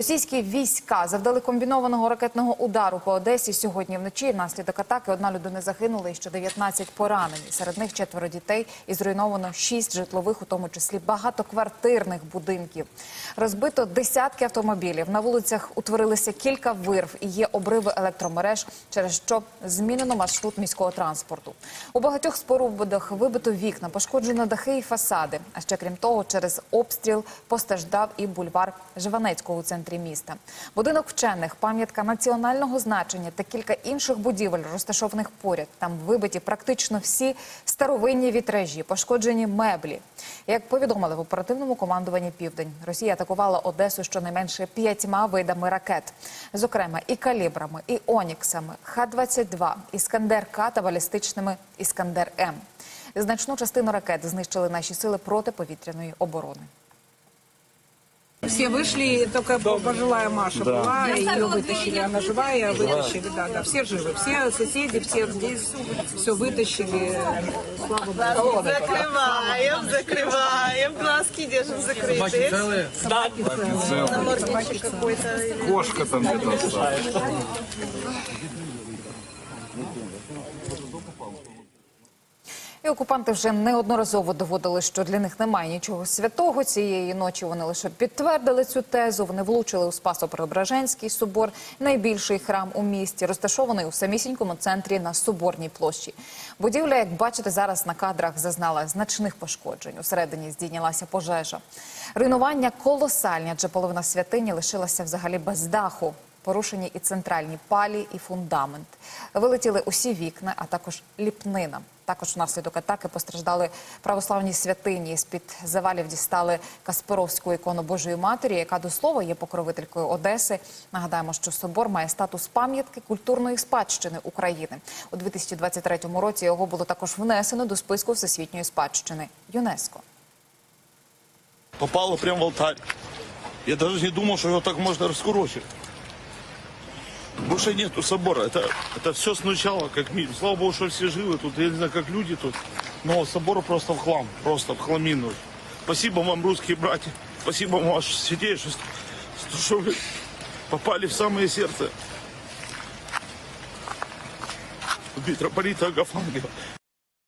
Російські війська завдали комбінованого ракетного удару по Одесі сьогодні вночі. Внаслідок атаки одна людина загинула і ще 19 поранені. Серед них четверо дітей і зруйновано шість житлових, у тому числі багатоквартирних будинків. Розбито десятки автомобілів. На вулицях утворилися кілька вирв і є обриви електромереж, через що змінено маршрут міського транспорту. У багатьох спорудах вибито вікна, пошкоджено дахи і фасади. А ще крім того, через обстріл постраждав і бульвар Живанецького у центрі міста. Будинок вчених, пам'ятка національного значення та кілька інших будівель, розташованих поряд. Там вибиті практично всі старовинні вітражі, пошкоджені меблі. Як повідомили в оперативному командуванні Південь, Росія атакувала Одесу щонайменше п'ятьма видами ракет, зокрема і калібрами, і оніксами, Х-22, Іскандер-К та балістичними Іскандер-М. Значну частину ракет знищили наші сили протиповітряної оборони. Все вышли, только пожилая Маша была, ее вытащили, она живая, вытащили, да, да, все живы, все соседи, все здесь, все вытащили, слава Богу. Закрываем, закрываем, глазки держим закрытые. Намордничек какой-то. Кошка там где-то осталась. Окупанти вже неодноразово доводили, що для них немає нічого святого. Цієї ночі вони лише підтвердили цю тезу. Вони влучили у Спасо-Преображенський собор, найбільший храм у місті, розташований у самісінькому центрі на Соборній площі. Будівля, як бачите, зараз на кадрах зазнала значних пошкоджень. Усередині здійнялася пожежа. Руйнування колосальні, адже половина святині лишилася взагалі без даху. Порушені і центральні палі, і фундамент. Вилетіли усі вікна, а також ліпнина. Також внаслідок атаки постраждали православні святині. З під завалів дістали Каспаровську ікону Божої Матері, яка до слова є покровителькою Одеси. Нагадаємо, що собор має статус пам'ятки культурної спадщини України. У 2023 році його було також внесено до списку всесвітньої спадщини ЮНЕСКО. попало прямо в алтарь. Я даже не думал, что его так можно раскурочить. Больше нету собора. Это, это все сначала, как минимум. Слава Богу, что все живы тут. Я не знаю, как люди тут. Но собор просто в хлам. Просто в хламину. Спасибо вам, русские братья. Спасибо вам, ваше святейшество, что вы попали в самое сердце митрополита Агафангела.